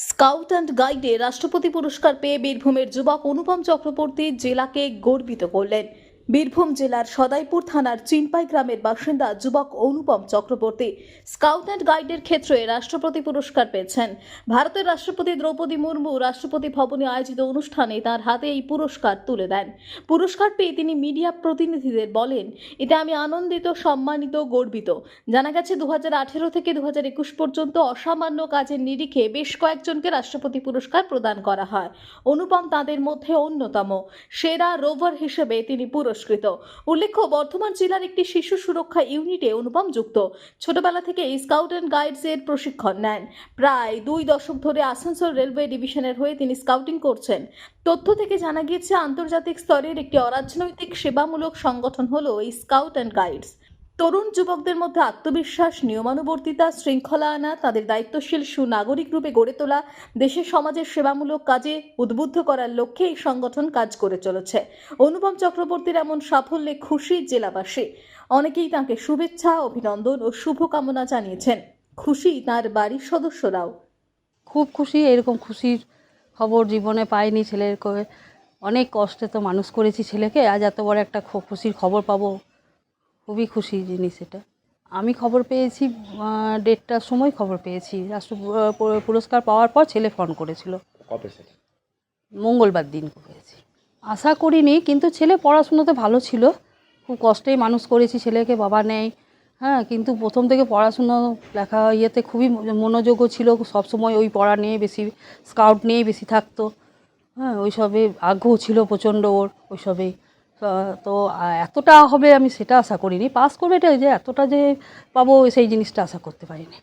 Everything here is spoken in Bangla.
স্কাউট অ্যান্ড গাইডে রাষ্ট্রপতি পুরস্কার পেয়ে বীরভূমের যুবক অনুপম চক্রবর্তী জেলাকে গর্বিত করলেন। বীরভূম জেলার সদাইপুর থানার চিনপাই গ্রামের বাসিন্দা যুবক অনুপম চক্রবর্তী স্কাউট অ্যান্ড গাইডের ক্ষেত্রে রাষ্ট্রপতি পুরস্কার পেয়েছেন। ভারতের রাষ্ট্রপতি দ্রৌপদী মুর্মু রাষ্ট্রপতি ভবনে আয়োজিত অনুষ্ঠানে তার হাতে এই পুরস্কার তুলে দেন। পুরস্কার পেয়ে তিনি মিডিয়া প্রতিনিধিদের বলেন, এতে আমি আনন্দিত, সম্মানিত, গর্বিত। জানা গেছে দু হাজার আঠেরো থেকে দু হাজার একুশ পর্যন্ত অসামান্য কাজের নিরিখে বেশ কয়েকজনকে রাষ্ট্রপতি পুরস্কার প্রদান করা হয়। অনুপম তাদের মধ্যে অন্যতম। সেরা রোভার হিসেবে তিনি পুরস্কৃত উল্লেখ্য, বর্ধমান জেলার একটি শিশু সুরক্ষা ইউনিটে অনুপম যুক্ত ছোটবেলা থেকে স্কাউট অ্যান্ড গাইডস এর প্রশিক্ষণ নেন। প্রায় দুই দশক ধরে আসানসোল রেলওয়ে ডিভিশনের হয়ে তিনি স্কাউটিং করছেন। তথ্য থেকে জানা গিয়েছে, আন্তর্জাতিক স্তরের একটি অরাজনৈতিক সেবামূলক সংগঠন হল স্কাউট অ্যান্ড গাইডস। তরুণ যুবকদের মধ্যে আত্মবিশ্বাস, নিয়মানুবর্তিতা, শৃঙ্খলা আনা, তাদের দায়িত্বশীল সুনাগরিক রূপে গড়ে তোলা দেশের সমাজের সেবামূলক কাজে উদ্বুদ্ধ করার লক্ষ্যে এই সংগঠন কাজ করে চলেছে। অনুপম চক্রবর্তীর এমন সাফল্যে খুশি জেলাবাসী। অনেকেই তাকে শুভেচ্ছা, অভিনন্দন ও শুভকামনা জানিয়েছেন। খুশি তার বাড়ির সদস্যরাও। খুব খুশি, এরকম খুশির খবর জীবনে পাইনি ছেলের অনেক কষ্টে তো মানুষ করেছি ছেলেকে। আজ এত বড় একটা খুশির খবর পাবো। খুবই খুশি জিনিস এটা। আমি খবর পেয়েছি দেড়টার সময় খবর পেয়েছি। রাষ্ট্র পুরস্কার পাওয়ার পর ছেলে ফোন করেছিল। কবে সেটা? মঙ্গলবার দিন পেয়েছি। আশা করিনি কিন্তু ছেলে পড়াশুনোতে ভালো ছিল। খুব কষ্টেই মানুষ করেছি ছেলেকে বাবা নেই। হ্যাঁ কিন্তু প্রথম থেকে পড়াশুনো লেখা ইয়েতে খুবই মনোযোগও ছিল। সবসময় ওই পড়া নিয়ে বেশি স্কাউট নিয়েই বেশি থাকতো। হ্যাঁ ওইসবে আগ্রহ ছিল প্রচণ্ড ওর ওইসবেই। তো এতটা হবে আমি সেটা আশা করিনি। পাস করবে এটা যে এতটা যে পাবো, সেই জিনিসটা আশা করতে পারিনি।